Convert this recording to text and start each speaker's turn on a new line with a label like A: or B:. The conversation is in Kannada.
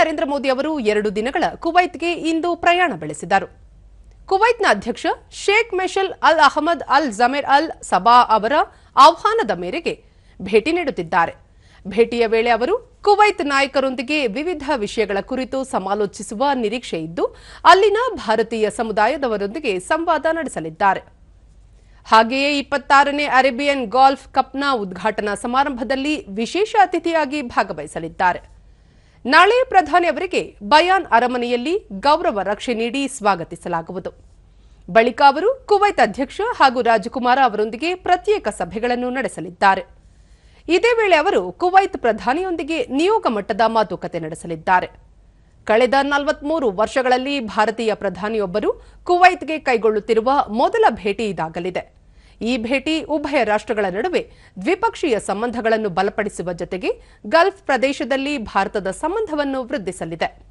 A: ನರೇಂದ್ರ ಮೋದಿ ಅವರು ಎರಡು ದಿನಗಳ ಕುವೈತ್ಗೆ ಇಂದು ಪ್ರಯಾಣ ಬೆಳೆಸಿದರು. ಕುವೈತ್ನ ಅಧ್ಯಕ್ಷ ಶೇಖ್ ಮೆಷಲ್ ಅಲ್ ಅಹಮದ್ ಅಲ್ ಜಮೇರ್ ಅಲ್ ಸಬಾ ಅವರ ಆಹ್ವಾನದ ಮೇರೆಗೆ ಭೇಟಿ ನೀಡುತ್ತಿದ್ದಾರೆ. ಭೇಟಿಯ ವೇಳೆ ಅವರು ಕುವೈತ್ ನಾಯಕರೊಂದಿಗೆ ವಿವಿಧ ವಿಷಯಗಳ ಕುರಿತು ಸಮಾಲೋಚಿಸುವ ನಿರೀಕ್ಷೆ ಇದ್ದು, ಅಲ್ಲಿನ ಭಾರತೀಯ ಸಮುದಾಯದವರೊಂದಿಗೆ ಸಂವಾದ ನಡೆಸಲಿದ್ದಾರೆ. ಹಾಗೆಯೇ ಇಪ್ಪತ್ತಾರನೇ ಅರೇಬಿಯನ್ ಗಾಲ್ಫ್ ಕಪ್ನ ಉದ್ಘಾಟನಾ ಸಮಾರಂಭದಲ್ಲಿ ವಿಶೇಷ ಅತಿಥಿಯಾಗಿ ಭಾಗವಹಿಸಲಿದ್ದಾರೆ. ನಾಳೆ ಪ್ರಧಾನಿ ಅವರಿಗೆ ಬಯಾನ್ ಅರಮನೆಯಲ್ಲಿ ಗೌರವ ರಕ್ಷೆ ನೀಡಿ ಸ್ವಾಗತಿಸಲಾಗುವುದು. ಬಳಿಕ ಅವರು ಕುವೈತ್ ಅಧ್ಯಕ್ಷ ಹಾಗೂ ರಾಜಕುಮಾರ ಅವರೊಂದಿಗೆ ಪ್ರತ್ಯೇಕ ಸಭೆಗಳನ್ನು ನಡೆಸಲಿದ್ದಾರೆ. ಇದೇ ವೇಳೆ ಅವರು ಕುವೈತ್ ಪ್ರಧಾನಿಯೊಂದಿಗೆ ನಿಯೋಗ ಮಟ್ಟದ ಮಾತುಕತೆ ನಡೆಸಲಿದ್ದಾರೆ. ಕಳೆದ ನಲವತ್ಮೂರು ವರ್ಷಗಳಲ್ಲಿ ಭಾರತೀಯ ಪ್ರಧಾನಿಯೊಬ್ಬರು ಕುವೈತ್ಗೆ ಕೈಗೊಳ್ಳುತ್ತಿರುವ ಮೊದಲ ಭೇಟಿ ಇದಾಗಲಿದೆ. ಈ ಭೇಟಿ ಉಭಯ ರಾಷ್ಟ್ರಗಳ ನಡುವೆ ದ್ವಿಪಕ್ಷೀಯ ಸಂಬಂಧಗಳನ್ನು ಬಲಪಡಿಸುವ ಜೊತೆಗೆ ಗಲ್ಫ್ ಪ್ರದೇಶದಲ್ಲಿ ಭಾರತದ ಸಂಬಂಧವನ್ನು ವೃದ್ಧಿಸಲಿದೆ.